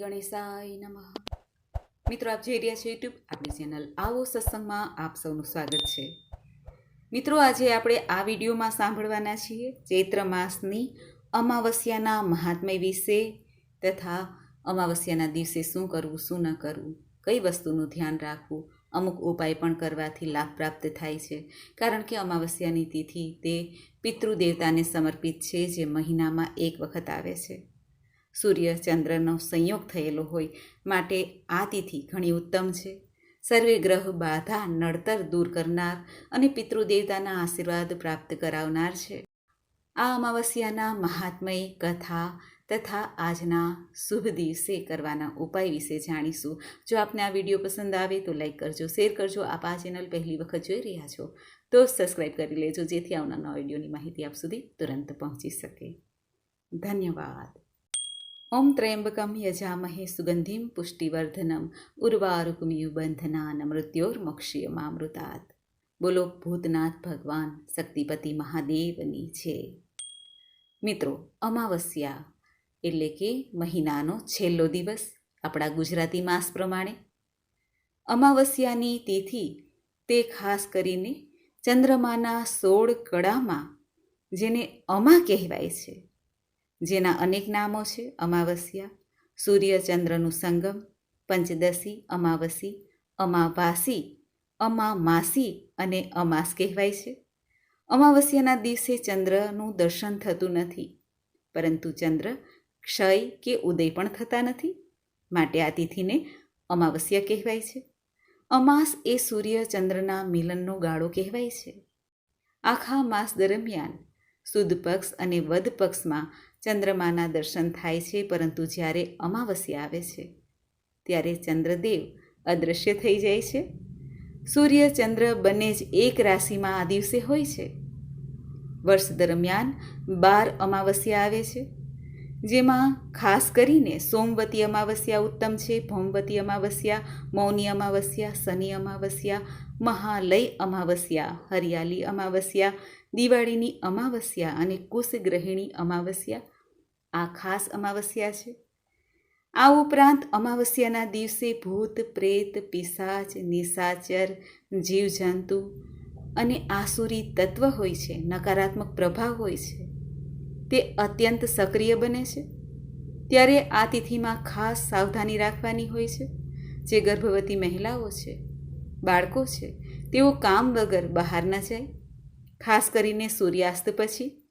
ગણેશાય નમઃ. મિત્રો, આપ જોઈ રહ્યા છો યુટ્યુબ આપણી ચેનલ આવો સત્સંગમાં આપ સૌનું સ્વાગત છે. મિત્રો, આજે આપણે આ વિડીયોમાં સાંભળવાના છીએ ચૈત્ર માસની અમાવસ્યાના મહાત્મય વિશે તથા અમાવસ્યાના દિવસે શું કરવું, શું ન કરવું, કઈ વસ્તુનું ધ્યાન રાખવું, અમુક ઉપાય પણ કરવાથી લાભ પ્રાપ્ત થાય છે. કારણ કે અમાવસ્યાની તિથિ તે પિતૃદેવતાને સમર્પિત છે, જે મહિનામાં એક વખત આવે છે. સૂર્ય ચંદ્રનો સંયોગ થયેલો હોય માટે આ તિથિ ઘણી ઉત્તમ છે. સર્વે ગ્રહ બાધા નડતર દૂર કરનાર અને પિતૃદેવતાના આશીર્વાદ પ્રાપ્ત કરાવનાર છે. આ અમાવસ્યાના મહાત્મય કથા તથા આજના શુભ દિવસે કરવાના ઉપાય વિશે જાણીશું. જો આપને આ વીડિયો પસંદ આવે તો લાઈક કરજો, શેર કરજો, આપ આ ચેનલ પહેલી વખત જોઈ રહ્યા છો તો સબસ્ક્રાઈબ કરી લેજો જેથી આવનારા વિડીયોની માહિતી આપ સુધી તુરંત પહોંચી શકે. ધન્યવાદ. ઓમ ત્રયંબકમ યજામહે સુગંધિમ પુષ્ટિવર્ધનમ ઉર્વારુકમિયુબંધનાન મૃત્યોર્મોક્ષીયમામૃતાત બોલો ભૂતનાથ ભગવાન શક્તિપતિ મહાદેવની છે મિત્રો અમાવસ્યા એટલે કે મહિનાનો છેલ્લો દિવસ, આપણા ગુજરાતી માસ પ્રમાણે. અમાવસ્યાની તિથિ, તે ખાસ કરીને ચંદ્રમાના સોળ કળામાં, જેને અમા કહેવાય છે. જેના અનેક નામો છે, અમાવસ્યા સૂર્ય ચંદ્રનું સંગમ, પંચદશી, અમાવસી, અમાવાસી, અમામાસી અને અમાસ કહેવાય છે. અમાવસ્યાના દિવસે ચંદ્રનું દર્શન થતું નથી, પરંતુ ચંદ્ર ક્ષય કે ઉદય પણ થતા નથી. માટે આ તિથિને અમાવસ્યા કહેવાય છે. અમાસ એ સૂર્ય ચંદ્રના મિલનનો ગાળો કહેવાય છે. આખા માસ દરમિયાન સુદ પક્ષ અને વદ પક્ષમાં ચંદ્રમાના દર્શન થાય છે, પરંતુ જ્યારે અમાવસ્યા આવે છે, ત્યારે ચંદ્રદેવ અદૃશ્ય થઈ જાય છે. સૂર્ય, ચંદ્ર બંને જ એક રાશિમાં આ દિવસે હોય છે. વર્ષ દરમિયાન બાર અમાવસ્યા આવે છે. જેમાં ખાસ કરીને સોમવતી અમાવસ્યા ઉત્તમ છે, ભૌમવતી અમાવસ્યા, મૌની અમાવસ્યા, શનિ અમાવસ્યા, મહાલય અમાવસ્યા હરિયાળી અમાવસ્યા, દિવાળીની અમાવસ્યા અને કુશગ્રહિણી અમાવસ્યા આ ખાસ અમાવસ્યા છે. આ ઉપરાંત અમાવસ્યાના દિવસે ભૂત, પ્રેત, પિશાચ, નિશાચર, જીવજંતુ અને આસુરી તત્વ હોય છે, નકારાત્મક પ્રભાવ હોય છે. તે અત્યંત સક્રિય બને છે. ત્યારે આ તિથિમાં ખાસ સાવધાની રાખવાની હોય છે. જે ગર્ભવતી મહિલાઓ છે, બાળકો છે, તેઓ કામ વગર બહાર ન જાય. ખાસ કરીને સૂર્યાસ્ત પછી.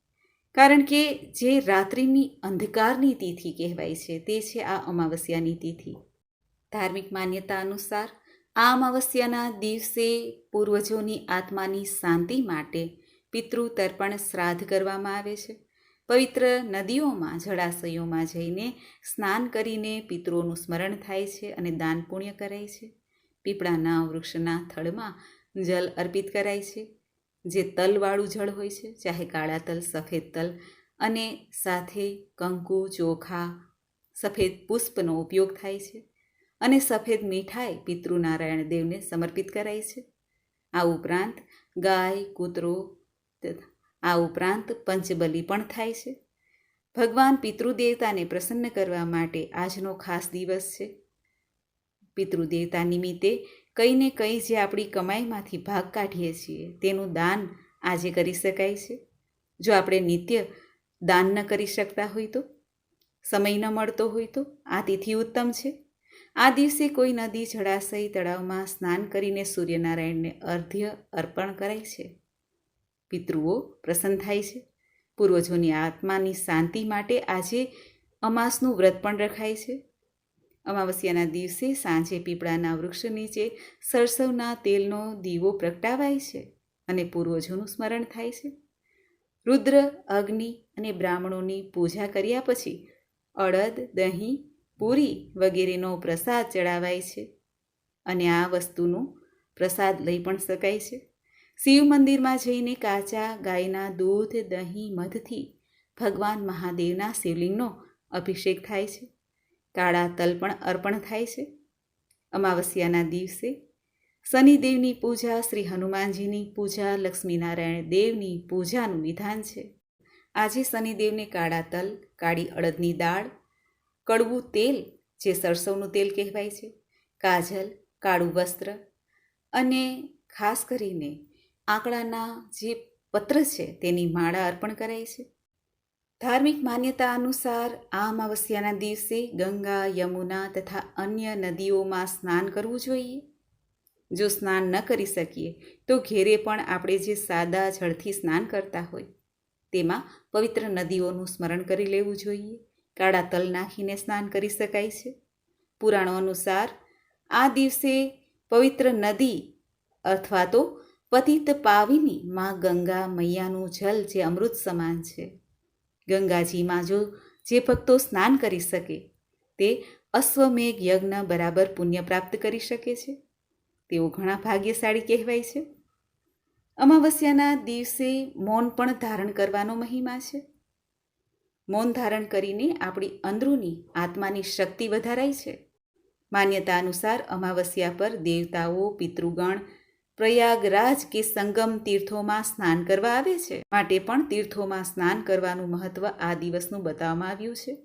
કારણ કે જે રાત્રિની અંધકારની તિથિ કહેવાય છે, તે છે આ અમાવસ્યાની તિથિ. ધાર્મિક માન્યતા અનુસાર, આ અમાવસ્યાના દિવસે પૂર્વજોની આત્માની શાંતિ માટે પિતૃ તર્પણ શ્રાદ્ધ કરવામાં આવે છે. પવિત્ર નદીઓમાં, જળાશયોમાં જઈને સ્નાન કરીને પિતૃઓનું સ્મરણ થાય છે અને દાન પુણ્ય કરાય છે. પીપળાના વૃક્ષના થળમાં જલ અર્પિત કરાય છે, જે તલવાળું જળ હોય છે, ચાહે કાળા તલ, સફેદ તલ અને સાથે કંકુ, ચોખા, સફેદ પુષ્પનો ઉપયોગ થાય છે અને સફેદ મીઠાઈ પિતૃનારાયણ દેવને સમર્પિત કરાય છે. આ ઉપરાંત ગાય, કૂતરો તથા આ ઉપરાંત પંચબલી પણ થાય છે. ભગવાન પિતૃદેવતાને પ્રસન્ન કરવા માટે આજનો ખાસ દિવસ છે. પિતૃદેવતા નિમિત્તે કંઈ ને કંઈ જે આપણી કમાઈમાંથી ભાગ કાઢીએ છીએ, તેનું દાન આજે કરી શકાય છે. જો આપણે નિત્ય દાન ન કરી શકતા હોય તો, સમય ન મળતો હોય તો, આ તિથિ ઉત્તમ છે. આ દિવસે કોઈ નદી, જળાશય, તળાવમાં સ્નાન કરીને સૂર્યનારાયણને અર્ધ્ય અર્પણ કરાય છે. પિતૃઓ પ્રસન્ન થાય છે. પૂર્વજોની આત્માની શાંતિ માટે આજે અમાસનું વ્રત પણ રખાય છે. અમાવસ્યાના દિવસે સાંજે પીપળાના વૃક્ષ નીચે સરસવના તેલનો દીવો પ્રગટાવાય છે અને પૂર્વજોનું સ્મરણ થાય છે. રુદ્ર, અગ્નિ અને બ્રાહ્મણોની પૂજા કર્યા પછી અડદ, દહીં, પૂરી વગેરેનો પ્રસાદ ચડાવાય છે અને આ વસ્તુનો પ્રસાદ લઈ પણ શકાય છે. શિવ મંદિરમાં જઈને કાચા, ગાયના દૂધ, દહીં, મધથી ભગવાન મહાદેવના શિવલિંગનો અભિષેક થાય છે. કાળા તલ પણ અર્પણ થાય છે. અમાવસ્યાના દિવસે શનિદેવની પૂજા, શ્રી હનુમાનજીની પૂજા, લક્ષ્મીનારાયણ દેવની પૂજાનું વિધાન છે. આજે શનિદેવને કાળા તલ, કાળી અડદની દાળ, કડવું તેલ, જે સરસવનું તેલ કહેવાય છે, કાજલ, કાળું વસ્ત્ર અને ખાસ કરીને આંકડાના જે પત્ર છે તેની માળા અર્પણ કરાય છે. ધાર્મિક માન્યતા અનુસાર આ અમાવસ્યાના દિવસે ગંગા, યમુના તથા અન્ય નદીઓમાં સ્નાન કરવું જોઈએ. જો સ્નાન ન કરી શકીએ, તો ઘેરે પણ આપણે જે સાદા જળથી સ્નાન કરતા હોય, તેમાં પવિત્ર નદીઓનું સ્મરણ કરી લેવું જોઈએ. કાળા તલ નાખીને સ્નાન કરી શકાય છે. પુરાણો અનુસાર આ દિવસે પવિત્ર નદી અથવા તો પતિત પાવીની માં ગંગા મૈયાનું જલ જે અમૃત સમાન છે. ગંગાજીમાં જો જે ભક્તો સ્નાન કરી શકે, તે અશ્વમેઘ યજ્ઞ બરાબર પુણ્ય પ્રાપ્ત કરી શકે છે. તેઓ ઘણા ભાગ્યશાળી કહેવાય છે. અમાવસ્યાના દિવસે મૌન પણ ધારણ કરવાનો મહિમા છે. મૌન ધારણ કરીને આપણી અંદરૂની આત્માની શક્તિ વધારાય છે. માન્યતા અનુસાર અમાવસ્યા પર દેવતાઓ, પિતૃગણ પ્રયાગરાજ કે સંગમ તીર્થોમાં સ્નાન કરવા આવે છે? માટે પણ તીર્થોમાં સ્નાન કરવાનું મહત્વ આ દિવસનું બતાવવામાં આવ્યું છે.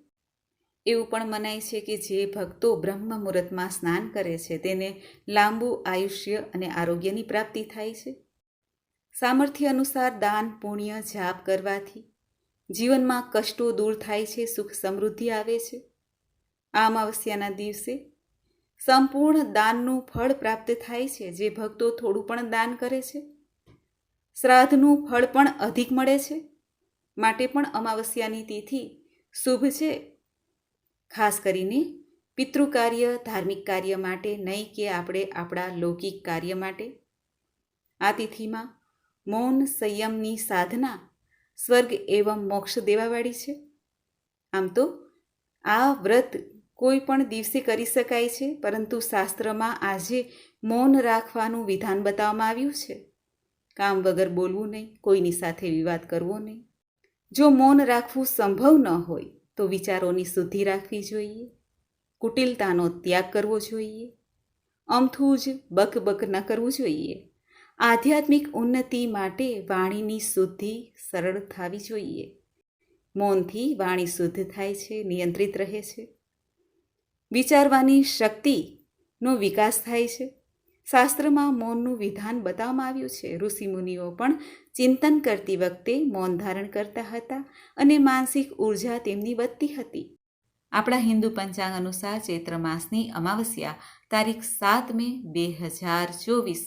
એવું પણ મનાય છે કે જે ભક્તો બ્રહ્મ મુહૂર્તમાં સ્નાન કરે છે, તેને લાંબુ આયુષ્ય અને આરોગ્યની પ્રાપ્તિ થાય છે. સામર્થ્ય અનુસાર દાન, પુણ્ય, જાપ કરવાથી જીવનમાં કષ્ટો દૂર થાય છે, સુખ સમૃદ્ધિ આવે છે. આ અમાવસ્યાના દિવસે સંપૂર્ણ દાનનું ફળ પ્રાપ્ત થાય છે, જે ભક્તો થોડું પણ દાન કરે છે. શ્રાદ્ધનું ફળ પણ અધિક મળે છે. માટે પણ અમાવસ્યાની તિથિ શુભ છે. ખાસ કરીને પિતૃકાર્ય, ધાર્મિક કાર્ય માટે નહીં કે આપણે આપણા લૌકિક કાર્ય માટે. આ તિથિમાં મૌન સંયમની સાધના સ્વર્ગ એવં મોક્ષ દેવાવાળી છે. આમ તો આ વ્રત કોઈ પણ દિવસે કરી શકાય છે, પરંતુ શાસ્ત્રમાં આજે મૌન રાખવાનું વિધાન બતાવવામાં આવ્યું છે. કામ વગર બોલવું નહીં, કોઈની સાથે વિવાદ કરવો નહીં. જો મૌન રાખવું સંભવ ન હોય, તો વિચારોની શુદ્ધિ રાખવી જોઈએ. કુટિલતાનો ત્યાગ કરવો જોઈએ. અમથું જ બક બક ન કરવું જોઈએ. આધ્યાત્મિક ઉન્નતિ માટે વાણીની શુદ્ધિ સરળ થવી જોઈએ. મૌનથી વાણી શુદ્ધ થાય છે, નિયંત્રિત રહે છે. વિચારવાની શક્તિનો વિકાસ થાય છે. શાસ્ત્રમાં મૌનનું વિધાન બતાવવામાં આવ્યું છે. ઋષિમુનિઓ પણ ચિંતન કરતી વખતે મૌન ધારણ કરતા હતા અને માનસિક ઊર્જા તેમની વધતી હતી. આપણા હિન્દુ પંચાંગ અનુસાર ચૈત્ર માસની અમાવસ્યા તારીખ સાત મે બે હજાર ચોવીસ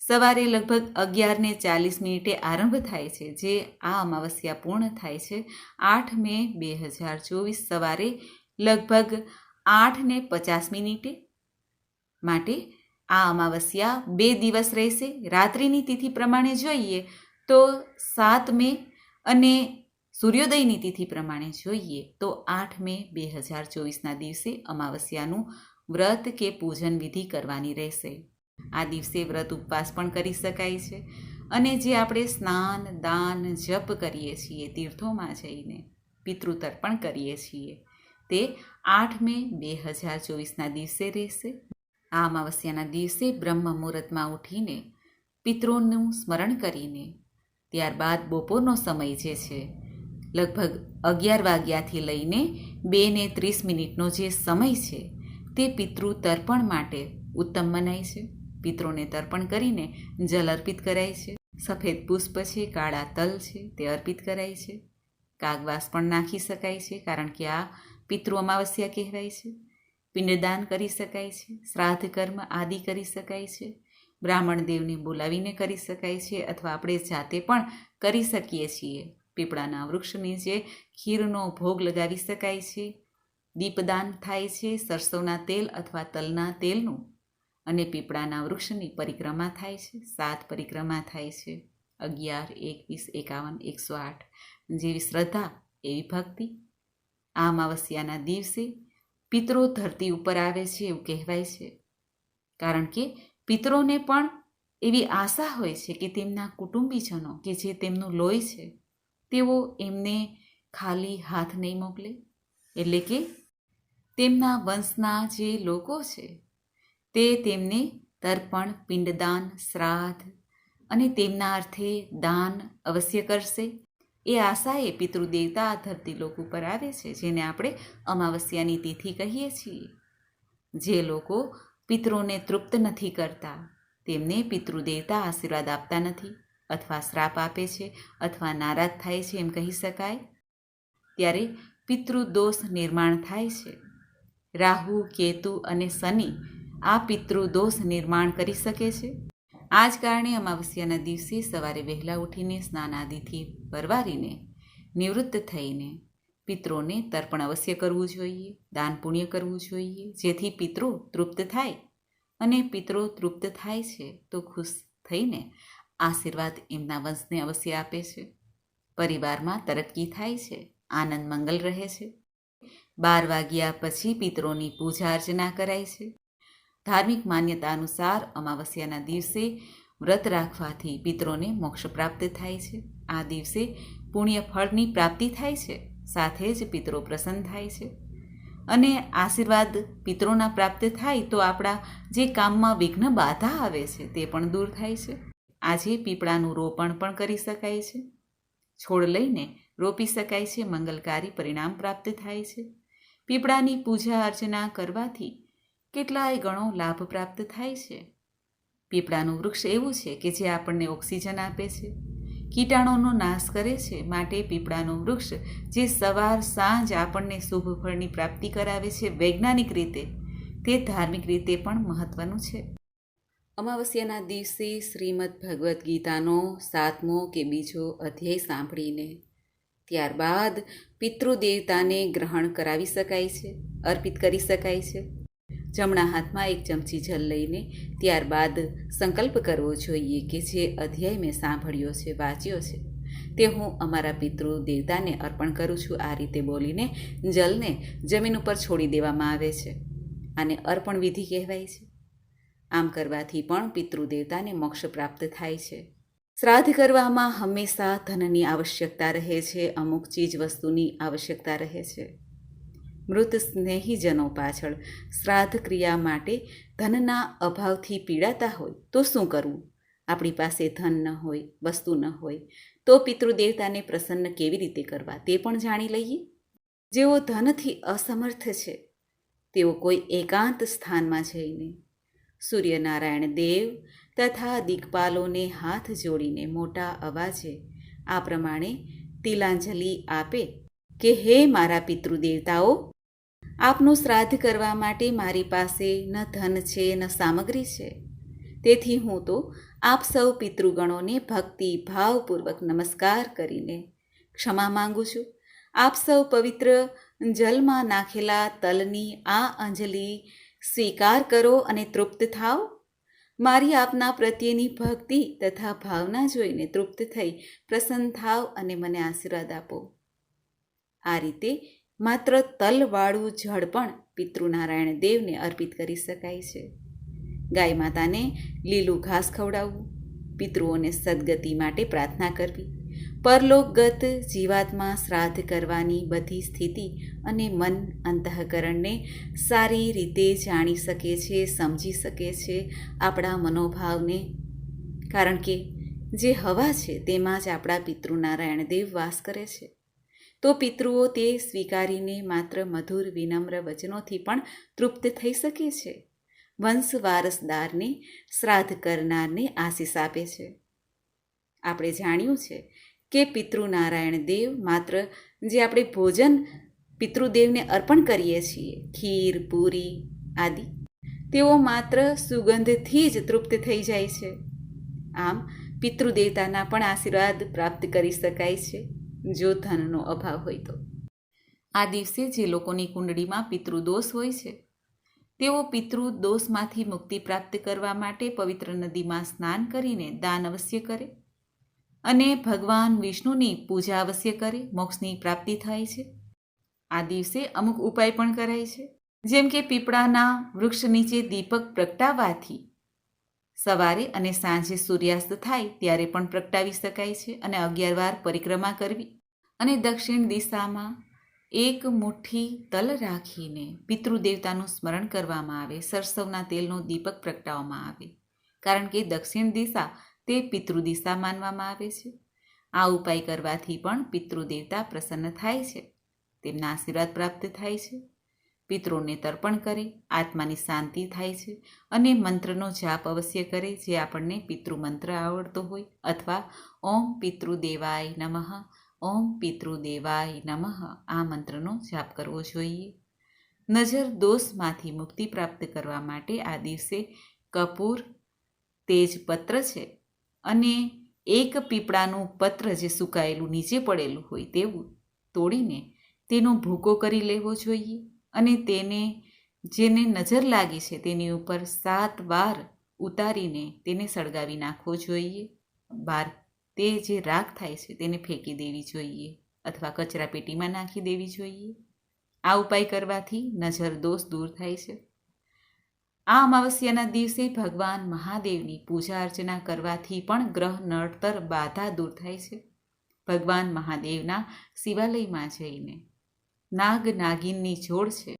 સવારે લગભગ અગિયારને ચાલીસ મિનિટે આરંભ થાય છે, જે આ અમાવસ્યા પૂર્ણ થાય છે. આઠ મે બે હજાર ચોવીસ સવારે લગભગ આઠ ને પચાસ મિનિટે માટે આ અમાવસ્યા બે દિવસ રહેશે. રાત્રિની તિથિ પ્રમાણે જોઈએ તો સાત મે અને સૂર્યોદયની તિથિ પ્રમાણે જોઈએ તો આઠ મે બે હજાર ચોવીસના દિવસે અમાવસ્યાનું વ્રત કે પૂજન વિધિ કરવાની રહેશે. આ દિવસે વ્રત ઉપવાસ પણ કરી શકાય છે અને જે આપણે સ્નાન, દાન, જપ કરીએ છીએ, તીર્થોમાં જઈને પિતૃતર્પણ કરીએ છીએ. તે આઠ મે બે હજાર ચોવીસના દિવસે રહેશે. આ અમાવસ્યાના દિવસે બ્રહ્મ મુહૂર્તમાં ઉઠીને પિતૃનું સ્મરણ કરીને ત્યારબાદ બપોરનો સમય જે છે, લગભગ અગિયાર વાગ્યાથી લઈને બે ને ત્રીસ મિનિટનો જે સમય છે, તે પિતૃ તર્પણ માટે ઉત્તમ મનાય છે. પિતૃને તર્પણ કરીને જલ અર્પિત કરાય છે. સફેદ પુષ્પ છે, કાળા તલ છે, તે અર્પિત કરાય છે. કાગવાસ પણ નાખી શકાય છે, કારણ કે આ પિતૃ અમાવસ્યા કહેવાય છે. પિંડદાન કરી શકાય છે. શ્રાદ્ધ કર્મ આદિ કરી શકાય છે. બ્રાહ્મણ દેવને બોલાવીને કરી શકાય છે અથવા આપણે જાતે પણ કરી શકીએ છીએ. પીપળાના વૃક્ષની જે ખીરનો ભોગ લગાવી શકાય છે. દીપદાન થાય છે સરસવના તેલ અથવા તલના તેલનું. અને પીપળાના વૃક્ષની પરિક્રમા થાય છે. સાત પરિક્રમા થાય છે. અગિયાર, એકવીસ, એકાવન, એકસો આઠ. જેવી શ્રદ્ધા, એવી ભક્તિ આ અમાવસ્યાના દિવસે પિતરો ધરતી ઉપર આવે છે એવું કહેવાય છે. કારણ કે પિતરોને પણ એવી આશા હોય છે કે તેમના કુટુંબીજનો કે જે તેમનું લોહી છે, તેઓ એમને ખાલી હાથ નહીં મોકલે. એટલે કે તેમના વંશના જે લોકો છે, તે તેમને તર્પણ, પિંડદાન, શ્રાદ્ધ અને તેમના અર્થે દાન અવશ્ય કરશે. એ આશાએ પિતૃદેવતા આ ધરતી લોક ઉપર આવે છે, જેને આપણે અમાવસ્યાની તિથિ કહીએ છીએ. જે લોકો પિતૃને તૃપ્ત નથી કરતા, તેમને પિતૃદેવતા આશીર્વાદ આપતા નથી અથવા શ્રાપ આપે છે અથવા નારાજ થાય છે એમ કહી શકાય. ત્યારે પિતૃદોષ નિર્માણ થાય છે. રાહુ, કેતુ અને શનિ આ પિતૃદોષ નિર્માણ કરી શકે છે. આ જ કારણે અમાવસ્યાના દિવસે સવારે વહેલા ઉઠીને સ્નાન આદિથી પરવારીને, નિવૃત્ત થઈને પિત્રોને તર્પણ અવશ્ય કરવું જોઈએ, દાન પુણ્ય કરવું જોઈએ, જેથી પિતૃ તૃપ્ત થાય અને પિતૃ તૃપ્ત થાય છે તો ખુશ થઈને આશીર્વાદ એમના વંશને અવશ્ય આપે છે. પરિવારમાં તરક્કી થાય છે, આનંદ મંગલ રહે છે. બાર વાગ્યા પછી પિત્રોની પૂજા અર્ચના કરાય છે. ધાર્મિક માન્યતા અનુસાર અમાવસ્યાના દિવસે વ્રત રાખવાથી પિત્રોને મોક્ષ પ્રાપ્ત થાય છે. આ દિવસે પુણ્ય ફળની પ્રાપ્તિ થાય છે, સાથે જ પિતરો પ્રસન્ન થાય છે. અને આશીર્વાદ પિત્રોના પ્રાપ્ત થાય તો આપણા જે કામમાં વિઘ્ન બાધા આવે છે તે પણ દૂર થાય છે. આજે પીપળાનું રોપણ પણ કરી શકાય છે. છોડ લઈને રોપી શકાય છે, મંગલકારી પરિણામ પ્રાપ્ત થાય છે. પીપળાની પૂજા અર્ચના કરવાથી કેટલાય ગણો લાભ પ્રાપ્ત થાય છે. પીપળાનું વૃક્ષ એવું છે કે જે આપણને ઓક્સિજન આપે છે. કીટાણુનો નાશ કરે છે માટે પીપળાનું વૃક્ષ જે સવાર સાંજ આપણને શુભ ફળની પ્રાપ્તિ કરાવે છે વૈજ્ઞાનિક રીતે. તે ધાર્મિક રીતે પણ મહત્વનું છે. અમાવસ્યાના દિવસે શ્રીમદ ભગવદ્ ગીતાનો સાતમો કે બીજો અધ્યાય સાંભળીને ત્યારબાદ પિતૃદેવતાને ગ્રહણ કરાવી શકાય છે, અર્પિત કરી શકાય છે. જમણા હાથમાં એક ચમચી જલ લઈને ત્યારબાદ સંકલ્પ કરવો જોઈએ કે જે અધ્યાય મેં સાંભળ્યો છે, વાંચ્યો છે. તે હું અમારા પિતૃ દેવતાને અર્પણ કરું છું. આ રીતે બોલીને જલને જમીન ઉપર છોડી દેવામાં આવે છે આને અર્પણ વિધિ કહેવાય છે. આમ કરવાથી પણ પિતૃદેવતાને મોક્ષ પ્રાપ્ત થાય છે. શ્રાદ્ધ કરવામાં હંમેશા ધનની આવશ્યકતા રહે છે. અમુક ચીજ વસ્તુની આવશ્યકતા રહે છે. મૃત સ્નેહીજનો પાછળ શ્રાદ્ધ ક્રિયા માટે ધનના અભાવથી પીડાતા હોય તો શું કરવું? આપણી પાસે ધન ન હોય, વસ્તુ ન હોય, તો પિતૃદેવતાને પ્રસન્ન કેવી રીતે કરવા તે પણ જાણી લઈએ? જેઓ ધનથી અસમર્થ છે, તેઓ કોઈ એકાંત સ્થાનમાં જઈને સૂર્યનારાયણ દેવ તથા દિગપાલોને હાથ જોડીને મોટા અવાજે આ પ્રમાણે તિલાંજલિ આપે કે, હે મારા પિતૃદેવતાઓ આપનું શ્રાદ્ધ કરવા માટે મારી પાસે ન ધન છે, ન સામગ્રી છે. તેથી હું તો આપ સૌ પિતૃગણોને ભક્તિ ભાવપૂર્વક નમસ્કાર કરીને ક્ષમા માંગુ છું. આપ સૌ પવિત્ર જલમાં નાખેલા તલની આ અંજલિ સ્વીકાર કરો અને તૃપ્ત થાઓ. મારી આપના પ્રત્યેની ભક્તિ તથા ભાવના જોઈને તૃપ્ત થઈ પ્રસન્ન થાવ અને મને આશીર્વાદ આપો. આ રીતે માત્ર તલવાળું જળ પણ પિતૃનારાયણ દેવને અર્પિત કરી શકાય છે. ગાય માતાને લીલું ઘાસ ખવડાવવું, પિતૃઓને સદગતિ માટે પ્રાર્થના કરવી, પરલોકગત જીવાત્મા શ્રાદ્ધ કરવાની બધી સ્થિતિ અને મન અંતઃકરણને સારી રીતે જાણી શકે છે, સમજી શકે છે આપણા મનોભાવને. કારણ કે જે હવા છે તેમાં જ આપણા પિતૃનારાયણ દેવ વાસ કરે છે. તો પિતૃઓ તે સ્વીકારીને માત્ર મધુર વિનમ્ર વચનોથી પણ તૃપ્ત થઈ શકે છે. વંશ વારસદારને શ્રાદ્ધ કરનારને આશીષ આપે છે. આપણે જાણ્યું છે કે પિતૃનારાયણ દેવ માત્ર જે આપણે ભોજન પિતૃદેવને અર્પણ કરીએ છીએ, ખીર, પૂરી આદિ, તેઓ માત્ર સુગંધથી જ તૃપ્ત થઈ જાય છે. આમ પિતૃદેવતાના પણ આશીર્વાદ પ્રાપ્ત કરી શકાય છે. જો ધનનો અભાવ હોય તો. આ દિવસે જે લોકોની કુંડળીમાં પિતૃદોષ હોય છે, તેઓ પિતૃદોષમાંથી મુક્તિ પ્રાપ્ત કરવા માટે પવિત્ર નદીમાં સ્નાન કરીને દાન અવશ્ય કરે અને ભગવાન વિષ્ણુની પૂજા અવશ્ય કરે, મોક્ષની પ્રાપ્તિ થાય છે. આ દિવસે અમુક ઉપાય પણ કરાય છે, જેમ કે પીપળાના વૃક્ષ નીચે દીપક પ્રગટાવવાથી સવારે અને સાંજે સૂર્યાસ્ત થાય ત્યારે પણ પ્રગટાવી શકાય છે અને અગિયાર વાર પરિક્રમા કરવી. અને દક્ષિણ દિશામાં એક મુઠ્ઠી તલ રાખીને પિતૃદેવતાનું સ્મરણ કરવામાં આવે, સરસવના તેલનો દીપક પ્રગટાવવામાં આવે. કારણ કે દક્ષિણ દિશા તે પિતૃ દિશા માનવામાં આવે છે. આ ઉપાય કરવાથી પણ પિતૃદેવતા પ્રસન્ન થાય છે. તેમના આશીર્વાદ પ્રાપ્ત થાય છે. પિતૃને તર્પણ કરે, આત્માની શાંતિ થાય છે અને મંત્રનો જાપ અવશ્ય કરે, જે આપણને પિતૃ મંત્ર આવડતો હોય અથવા ઓમ પિતૃદેવાય નમઃ ઓમ પિતૃદેવાય નમઃ. આ મંત્રનો જાપ કરવો જોઈએ. નજર દોષમાંથી મુક્તિ પ્રાપ્ત કરવા માટે આ દિવસે કપૂર તેજપત્ર છે અને એક પીપળાનું પત્ર જે સુકાયેલું નીચે પડેલું હોય તેવું તોડીને તેનો ભૂકો કરી લેવો જોઈએ અને તેને જેને નજર લાગી છે તેની ઉપર સાત વાર ઉતારીને તેને સળગાવી નાખવો જોઈએ. બાર તે જે રાખ થાય છે તેને ફેંકી દેવી જોઈએ અથવા કચરા પેટીમાં નાખી દેવી જોઈએ. આ ઉપાય કરવાથી નજર દોષ દૂર થાય છે. આ અમાવસ્યાના દિવસે ભગવાન મહાદેવની પૂજા અર્ચના કરવાથી પણ ગ્રહ નડતર બાધા દૂર થાય છે. ભગવાન મહાદેવના શિવાલયમાં જઈને નાગ નાગિનની જોડ છે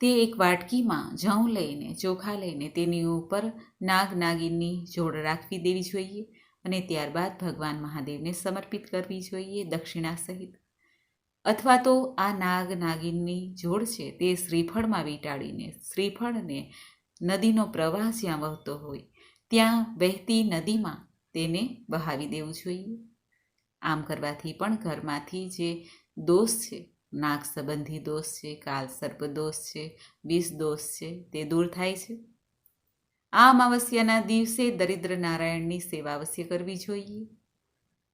તે એક વાટકીમાં જઉં લઈને, ચોખા લઈને તેની ઉપર નાગ નાગિનની જોડ રાખવી દેવી જોઈએ. અને ત્યારબાદ ભગવાન મહાદેવને સમર્પિત કરવી જોઈએ દક્ષિણા સહિત. અથવા તો આ નાગ નાગિનની જોડ છે તે શ્રીફળમાં વીંટાળીને, શ્રીફળને નદીનો પ્રવાહ જ્યાં વહતો હોય, ત્યાં વહેતી નદીમાં તેને બહાવી દેવું જોઈએ. આમ કરવાથી પણ ઘરમાંથી જે દોષ છે, નાગ સંબંધી દોષ છે કાલ સર્પ દોષ છે, વિષ દોષ છે, તે દૂર થાય છે. આ અમાવસ્યાના દિવસે દરિદ્ર નારાયણની સેવા અવશ્ય કરવી જોઈએ.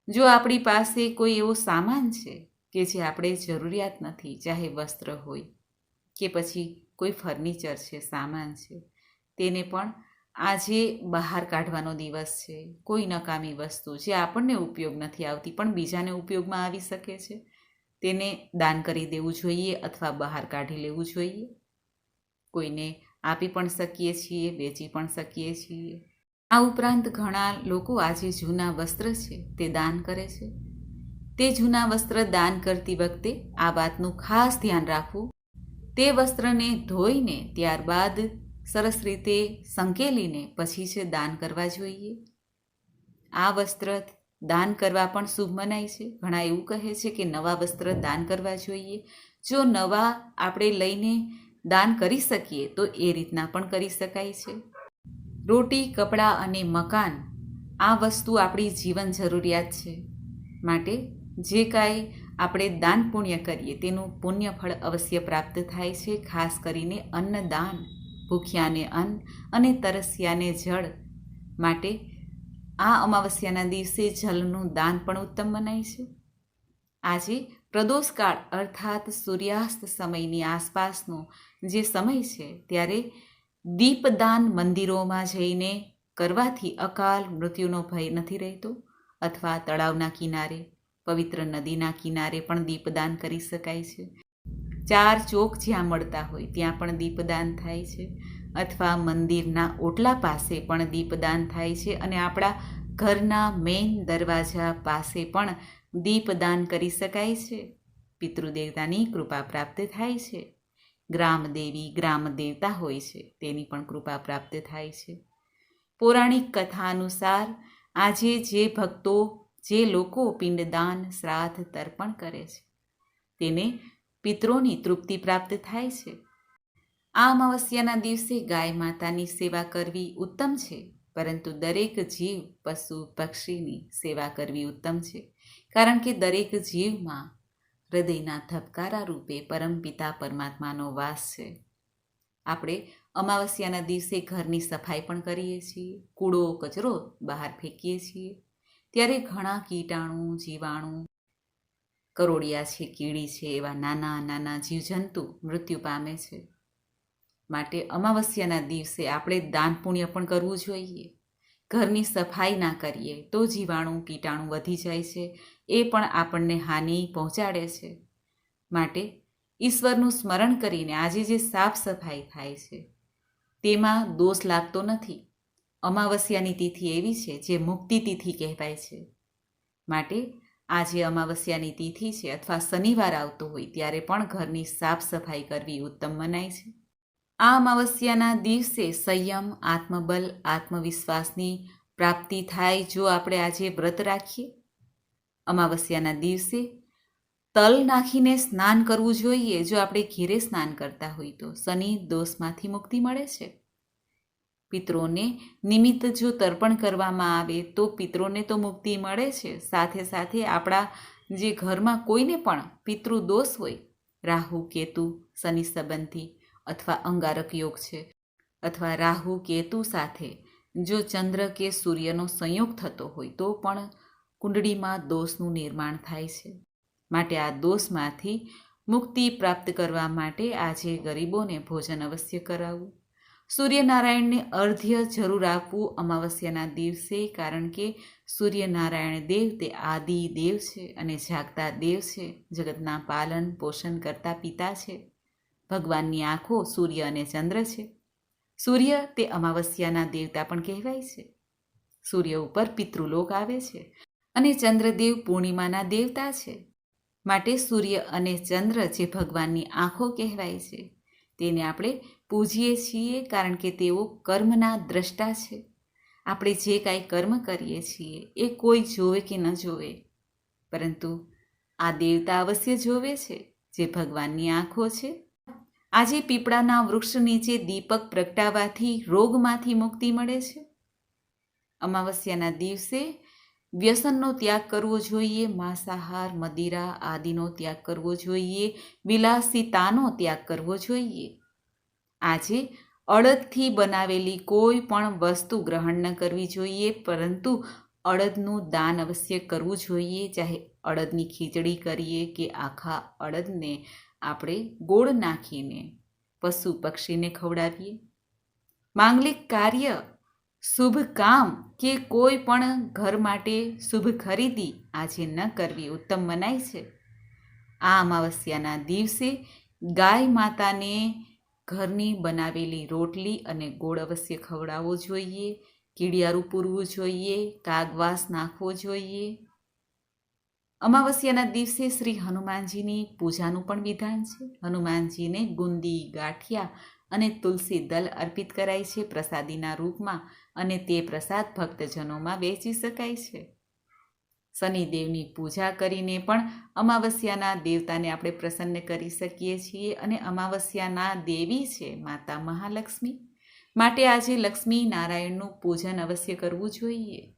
જો આપણી પાસે કોઈ એવો સામાન છે કે જે આપણે જરૂરિયાત નથી, ચાહે વસ્ત્ર હોય કે પછી કોઈ ફર્નિચર છે, સામાન છે, તેને પણ આજે બહાર કાઢવાનો દિવસ છે. કોઈ નકામી વસ્તુ જે આપણને ઉપયોગ નથી આવતી, પણ બીજાને ઉપયોગમાં આવી શકે છે, તેને દાન કરી દેવું જોઈએ અથવા બહાર કાઢી લેવું જોઈએ. કોઈને આપી પણ શકીએ છીએ, વેચી પણ શકીએ છીએ. આ ઉપરાંત ઘણા લોકો આજે જૂના વસ્ત્ર છે, તે દાન કરે છે. તે જૂના વસ્ત્ર દાન કરતી વખતે આ વાતનું ખાસ ધ્યાન રાખવું. તે વસ્ત્રને ધોઈને ત્યારબાદ સરસ રીતે સંકેલીને પછી છે દાન કરવા જોઈએ. આ વસ્ત્ર દાન કરવા પણ શુભ મનાય છે. ઘણા એવું કહે છે કે નવા વસ્ત્ર દાન કરવા જોઈએ. જો નવા આપણે લઈને દાન કરી શકીએ, તો એ રીતના પણ કરી શકાય છે. રોટી, કપડાં અને મકાન આ વસ્તુ આપણી જીવન જરૂરિયાત છે. માટે જે કાંઈ આપણે દાન પુણ્ય કરીએ, તેનું પુણ્ય ફળ અવશ્ય પ્રાપ્ત થાય છે, ખાસ કરીને અન્નદાન, ભૂખ્યાને અન્ન અને તરસ્યાને જળ. માટે આ અમાવસ્યાના દિવસે જલનું દાન પણ ઉત્તમ મનાય છે. આજે પ્રદોષકાળ અર્થાત સૂર્યાસ્ત સમયની આસપાસનો જે સમય છે ત્યારે દીપદાન મંદિરોમાં જઈને કરવાથી અકાલ મૃત્યુનો ભય નથી રહેતો અથવા તળાવના કિનારે, પવિત્ર નદીના કિનારે પણ દીપદાન કરી શકાય છે. ચાર ચોક જ્યાં મળતા હોય ત્યાં પણ દીપદાન થાય છે અથવા મંદિરના ઓટલા પાસે પણ દીપદાન થાય છે અને આપણા ઘરના મેઇન દરવાજા પાસે પણ દીપદાન કરી શકાય છે. પિતૃદેવતાની કૃપા પ્રાપ્ત થાય છે. ગ્રામદેવી ગ્રામ દેવતા હોય છે. તેની પણ કૃપા પ્રાપ્ત થાય છે. પૌરાણિક કથા અનુસાર આજે જે ભક્તો, જે લોકો પિંડદાન, શ્રાદ્ધ, તર્પણ કરે છે, તેને પિત્રોની તૃપ્તિ પ્રાપ્ત થાય છે. આ અમાવસ્યાના દિવસે ગાય માતાની સેવા કરવી ઉત્તમ છે, પરંતુ દરેક જીવ પશુ પક્ષીની સેવા કરવી ઉત્તમ છે. કારણ કે દરેક જીવમાં હૃદયના ધબકારા રૂપે પરમપિતા પરમાત્માનો વાસ છે. આપણે અમાવસ્યાના દિવસે ઘરની સફાઈ પણ કરીએ છીએ, કૂડો, કચરો બહાર ફેંકીએ છીએ. ત્યારે ઘણા કીટાણુ, જીવાણુ, કરોડિયા છે, કીડી છે, એવા નાના નાના જીવજંતુ મૃત્યુ પામે છે. માટે અમાવસ્યાના દિવસે આપણે દાન પુણ્ય પણ કરવું જોઈએ. ઘરની સફાઈ ના કરીએ તો જીવાણુ, કીટાણુ વધી જાય છે એ પણ આપણને હાનિ પહોંચાડે છે. માટે ઈશ્વરનું સ્મરણ કરીને આજે જે સાફ સફાઈ થાય છે, તેમાં દોષ લાગતો નથી. અમાવસ્યાની તિથિ એવી છે જે મુક્તિ તિથિ કહેવાય છે. માટે આજે અમાવસ્યાની તિથિ છે અથવા શનિવાર આવતો હોય ત્યારે પણ ઘરની સાફ સફાઈ કરવી ઉત્તમ મનાય છે. આ અમાવસ્યાના દિવસે સંયમ, આત્મબલ, આત્મવિશ્વાસની પ્રાપ્તિ થાય જો આપણે આજે વ્રત રાખીએ. અમાવસ્યાના દિવસે તલ નાખીને સ્નાન કરવું જોઈએ. જો આપણે ઘેરે સ્નાન કરતા હોય તો શનિ દોષમાંથી મુક્તિ મળે છે. પિત્રોને નિમિત્ત જો તર્પણ કરવામાં આવે તો પિત્રોને તો મુક્તિ મળે છે. સાથે સાથે આપણા જે ઘરમાં કોઈને પણ પિતૃ દોષ હોય, રાહુ, કેતુ, શનિ સંબંધી અથવા અંગારક યોગ છે અથવા રાહુ, કેતુ સાથે જો ચંદ્ર કે સૂર્યનો સંયોગ થતો હોય તો પણ કુંડળીમાં દોષનું નિર્માણ થાય છે. માટે આ દોષમાંથી મુક્તિ પ્રાપ્ત કરવા માટે આજે ગરીબોને ભોજન અવશ્ય કરાવવું. સૂર્યનારાયણને અર્ધ્ય જરૂર આપવું અમાવસ્યાના દિવસે, કારણ કે સૂર્યનારાયણ દેવ તે આદિ દેવ છે અને જાગતા દેવ છે. જગતના પાલન પોષણ કરતા પિતા છે. ભગવાનની આંખો સૂર્ય અને ચંદ્ર છે. સૂર્ય તે અમાવસ્યાના દેવતા પણ કહેવાય છે. સૂર્ય ઉપર પિતૃલોક આવે છે. અને ચંદ્રદેવ પૂર્ણિમાના દેવતા છે. માટે સૂર્ય અને ચંદ્ર જે ભગવાનની આંખો કહેવાય છે, તેને આપણે પૂજીએ છીએ કારણ કે તેઓ કર્મના દ્રષ્ટા છે. આપણે જે કાંઈ કર્મ કરીએ છીએ એ કોઈ જોવે કે ન જોવે. પરંતુ આ દેવતા અવશ્ય જોવે છે જે ભગવાનની આંખો છે. આજે પીપળાના વૃક્ષ નીચે દીપક પ્રગટાવાથી રોગમાંથી મુક્તિ મળે છે. અમાવસ્યાના દિવસે વ્યસનનો ત્યાગ કરવો જોઈએ, માંસાહાર, મદિરા આદિનો ત્યાગ કરવો જોઈએ, વિલાસિતાનો ત્યાગ કરવો જોઈએ. આજે અડદથી બનાવેલી કોઈ પણ વસ્તુ ગ્રહણ ન કરવી જોઈએ, પરંતુ અડદનું દાન અવશ્ય કરવું જોઈએ. ચાહે અડદની ખીચડી કરીએ કે આખા અડદને આપણે ગોળ નાખીને પશુ પક્ષીને ખવડાવીએ. માંગલિક કાર્ય શુભ કામ કે કોઈ પણ ઘર માટે શુભ ખરીદી આજે ન કરવી ઉત્તમ મનાય છે. આ અમાવસ્યાના દિવસે ગાય માતાને ઘરની બનાવેલી રોટલી અને ગોળ અવશ્ય ખવડાવવો જોઈએ, કીડિયારું પૂરવું જોઈએ, કાગવાસ નાખવો જોઈએ. અમાવસ્યાના દિવસે શ્રી હનુમાનજીની પૂજાનું પણ વિધાન છે. હનુમાનજીને ગુંદી, ગાંઠિયા અને તુલસી દલ અર્પિત કરાય છે પ્રસાદીના રૂપમાં. અને તે પ્રસાદ ભક્તજનોમાં વેચી શકાય છે. શનિદેવની પૂજા કરીને પણ અમાવસ્યાના દેવતાને આપણે પ્રસન્ન કરી શકીએ છીએ અને અમાવસ્યાના દેવી છે માતા મહાલક્ષ્મી. માટે આજે લક્ષ્મી નારાયણનું પૂજન અવશ્ય કરવું જોઈએ.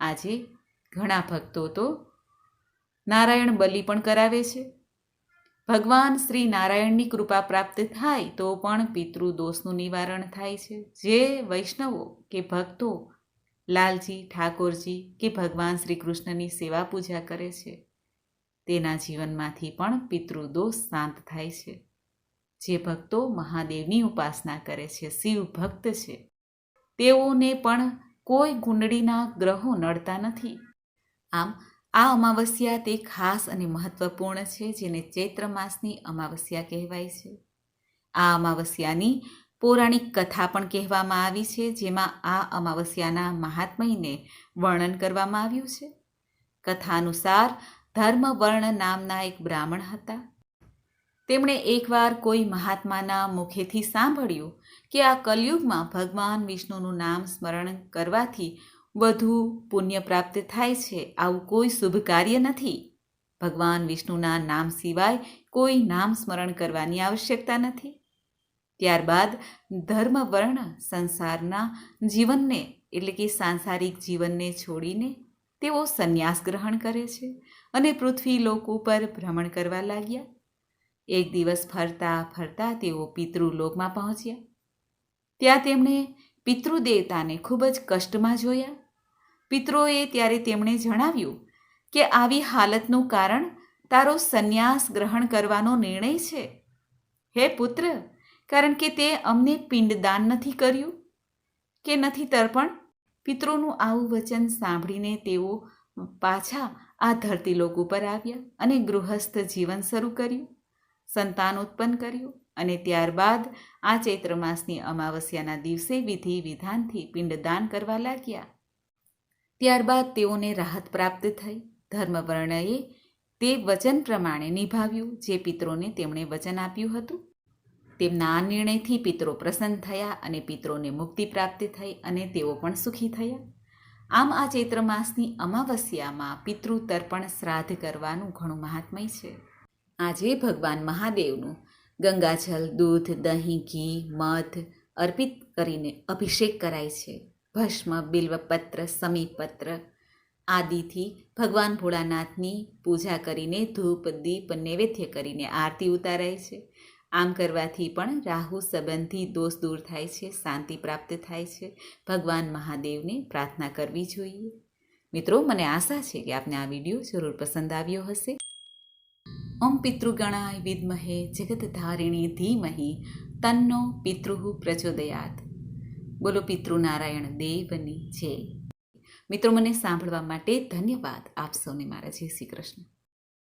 આજે ઘણા ભક્તો તો નારાયણ બલિ પણ કરાવે છે. ભગવાન શ્રી નારાયણની કૃપા પ્રાપ્ત થાય તો પણ પિતૃદોષનું નિવારણ થાય છે. જે વૈષ્ણવો કે ભક્તો, લાલજી, ઠાકોરજી કે ભગવાન શ્રી કૃષ્ણની સેવા પૂજા કરે છે, તેના જીવનમાંથી પણ પિતૃદોષ શાંત થાય છે. જે ભક્તો મહાદેવની ઉપાસના કરે છે, શિવ ભક્ત છે, તેઓને પણ કોઈ કુંડળીના ગ્રહો નડતા નથી. આમ આ અમાવસ્યા તે ખાસ અને મહત્વપૂર્ણ છે, જેને ચૈત્ર માસની અમાવસ્યા કહેવાય છે. આ અમાવસ્યાની પૌરાણિક કથા પણ કહેવામાં આવી છે, જેમાં આ અમાવસ્યાના મહાત્મયને વર્ણન કરવામાં આવ્યું છે. કથા અનુસાર ધર્મવર્ણ નામના એક બ્રાહ્મણ હતા. તેમણે એકવાર કોઈ મહાત્માના મુખેથી સાંભળ્યું કે આ કલયુગમાં ભગવાન વિષ્ણુનું નામ સ્મરણ કરવાથી વધુ પુણ્ય પ્રાપ્ત થાય છે, આવું કોઈ શુભ કાર્ય નથી. ભગવાન વિષ્ણુના નામ સિવાય કોઈ નામ સ્મરણ કરવાની આવશ્યકતા નથી. ત્યારબાદ ધર્મ વર્ણ સંસારના જીવનને, એટલે કે સાંસારિક જીવનને છોડીને તેઓ સંન્યાસ ગ્રહણ કરે છે અને પૃથ્વી લોક ઉપર ભ્રમણ કરવા લાગ્યા. એક દિવસ ફરતા ફરતા તેઓ પિતૃલોકમાં પહોંચ્યા. ત્યાં તેમણે પિતૃદેવતાને ખૂબ જ કષ્ટમાં જોયા. પિતૃએ ત્યારે તેમણે જણાવ્યું કે આવી હાલતનું કારણ તારો સંન્યાસ ગ્રહણ કરવાનો નિર્ણય છે. હે પુત્ર, કારણ કે તે અમને પિંડદાન નથી કર્યું? કે નથી તર્પણ? પિતૃનું આવું વચન સાંભળીને તેઓ પાછા આ ધરતીલોક ઉપર આવ્યા અને ગૃહસ્થ જીવન શરૂ કર્યું, સંતાન ઉત્પન્ન કર્યું. અને ત્યારબાદ આ ચૈત્ર માસની અમાવસ્યાના દિવસે વિધિ વિધાનથી પિંડદાન કરવા લાગ્યા. ત્યારબાદ તેઓને રાહત પ્રાપ્ત થઈ. ધર્મવર્ણએ તે વચન પ્રમાણે નિભાવ્યું, જે પિત્રોને તેમણે વચન આપ્યું હતું. તેમના આ નિર્ણયથી પિત્રો પ્રસન્ન થયા અને પિત્રોને મુક્તિ પ્રાપ્ત થઈ અને તેઓ પણ સુખી થયા. આમ આ ચૈત્ર માસની અમાવસ્યામાં પિતૃ તર્પણ શ્રાદ્ધ કરવાનું ઘણું મહાત્મય છે. આજે ભગવાન મહાદેવનું ગંગાજલ દૂધ, દહીં, ઘી, મધ અર્પિત કરીને અભિષેક કરાય છે. ભસ્મ, બિલ્વપત્ર, સમીપત્ર આદિથી ભગવાન ભોળાનાથની પૂજા કરીને ધૂપ, દીપ, નૈવેદ્ય કરીને આરતી ઉતારાય છે. આમ કરવાથી પણ રાહુ સંબંધી દોષ દૂર થાય છે, શાંતિ પ્રાપ્ત થાય છે. ભગવાન મહાદેવને પ્રાર્થના કરવી જોઈએ. મિત્રો, મને આશા છે કે આપને આ વીડિયો જરૂર પસંદ આવ્યો હશે. ઓમ પિતૃગણાય વિદ્મહે જગતધારિણી ધીમહી, તન્નો પિતૃ પ્રચોદયાત. બોલો પિતૃનારાયણ દેવની જય. મિત્રો, મને સાંભળવા માટે ધન્યવાદ. આપ સૌને મારા જય શ્રી કૃષ્ણ.